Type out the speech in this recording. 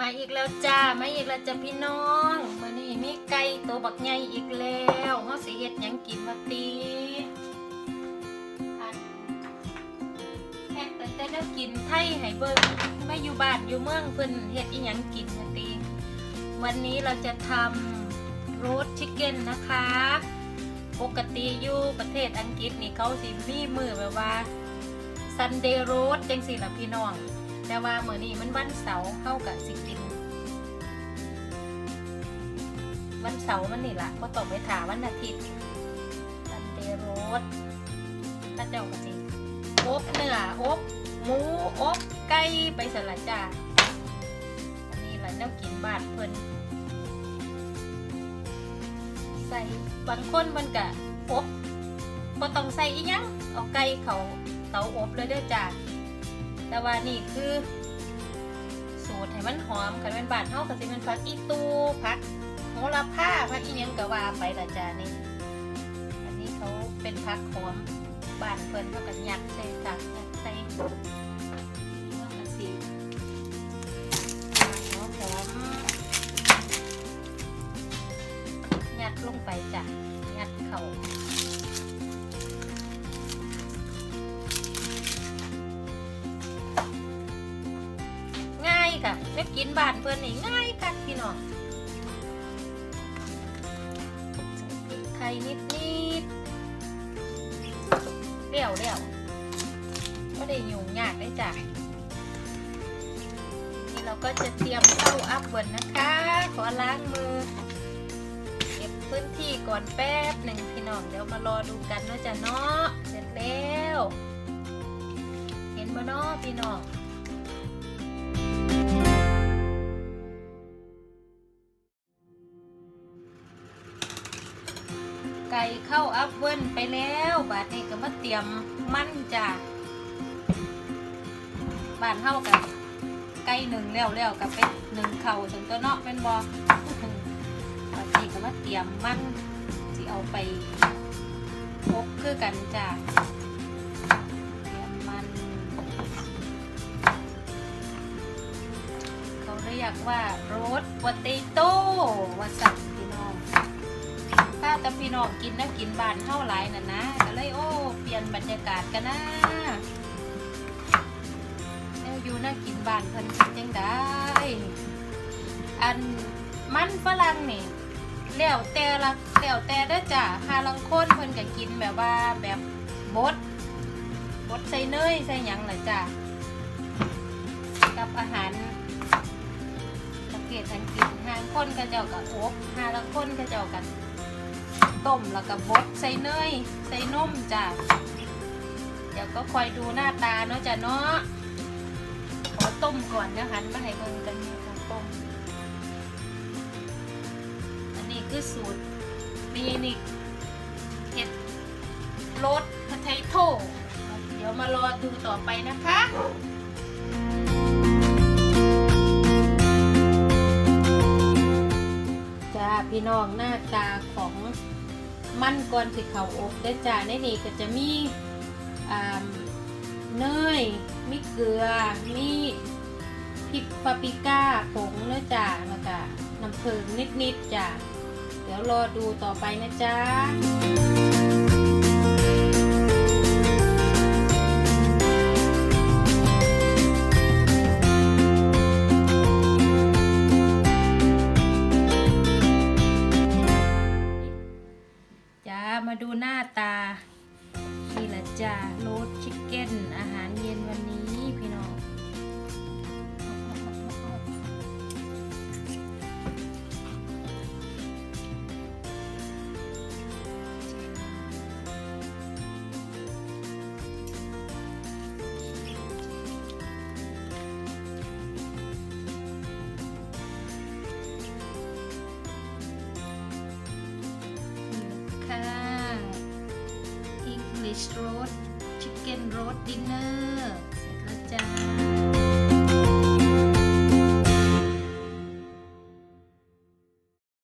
มาอีกแล้วจ้า มาอีกแล้วจ้าพี่น้องมื้อนี้มีไก่ตัวบักใหญ่อีกแล้วเฮาสิเฮ็ดหยังกินมาตีอันเฮ็ดแต่แต่แนวกินไทยให้เบิ่งมาอยู่บ้านอยู่เมืองเพิ่นเฮ็ดอีหยังกินมาตีวันนี้เราจะทำโรสชิคเก้นนะคะ ปกติอยู่ประเทศอังกฤษนี่เขาสิมีมือแบบว่าซันเดย์โรสจังสิล่ะพี่น้อง แต่ว่าเมื้อนี้มันวันเสาร์เข้ากับสิกิน วันเสาร์มันนี่ละก็ต้องไปถาวันอาทิตย์ซันเดย์โรสถ้าเจ้าก็สิอบเนื้ออบหมูอบไก่ไปสลัดจ้าอันนี้ละแนวกินบานเพิ่นใส่บางคนมันกะอบก็ต้องใส่อีหยังเอาไก่เขาเตาอบเลยเด้อจ้า แต่ว่านี่คือ สูตรให้มันหอมคันเป็นบาดเฮาก็สิเป็นผักอีตูผักโหระพาผักอีหยังก็ว่าไปละจานี่อันนี้เขาเป็นผักหอมบานเพิ่นเขาก็ยัดใส่จ้ะยัดใส่แล้วก็สิหัวหอมยัดลงไปจ้ะยัดเข่า ค่ะไม่กินบานเพื่อนนี่ง่ายค่ะพี่น้องใส่นิดนิดๆเดี่ยวเดี่ยวก็ได้ยุ่งยากได้จ้ะนี่เราก็จะเตรียมเข้าอัพเวิร์นนะคะ ขอล้างมือ เก็บพื้นที่ก่อนแป๊บหนึ่งพี่น้องเดี๋ยวมารอดูกันเนาะจ้ะเนาะเสร็จแล้ว เห็นบ่เนาะพี่น้อง ไก่เข้าอัพเวิร์นไปแล้วบาดนี้ก็มาเตรียมมันจ้ะบานเฮากันไก่หนึ่งแล้วแล้วกับเป็นหนึ่งเข่าถึงตัวเนาะเป็นบอวันนี้ก็มาเตรียมมันที่เอาไปพกคือกันจ้ะเตรียมมันเขาเรียกว่าโรสปเตโต้ พี่น้องกินแล้วกินบานเท่าหลายน่ะนะก็เลยโอ้ เปลี่ยนบรรยากาศกันนะแล้วอยู่น่ากินบานเพิ่นกินจังได้อันมันฝรั่งนี่แล้วแต่ละแล้วแต่เด้อจ้ะหาลังคนเพิ่นก็กินแบบว่าแบบบดบดใส่เนยใส่หยังล่ะจ้ะกับอาหารประเภทอังกฤษหางคนก็เจ้าก็อบหาลังคนก็เจ้ากัน ต้มแล้วก็บดใส่เนยใส่นมจ้ะเดี๋ยวก็คอยดูหน้าตาเนาะจ้ะเนาะขอต้มก่อนนะหันมาให้เบิ่งกันเนี่ยค่ะต้มอันนี้คือสูตรมีนิกเห็ดรสพะไทโทเดี๋ยวมารอดูต่อไปนะคะ มันก่อนสิเขาอบได้จ้าในนี้ก็จะมีเนย มีเกลือ มีพริกปาปริก้าผงเนื้อจ้าแล้วก็น้ำผึ้งนิดๆจ้าเดี๋ยวรอดูต่อไปนะจ๊ะ มาดูหน้าตานี่ละจ้าโรสชิคเก้นอาหารเย็น โรสชิคเก้นโรสดินเนอร์นะคะจ้า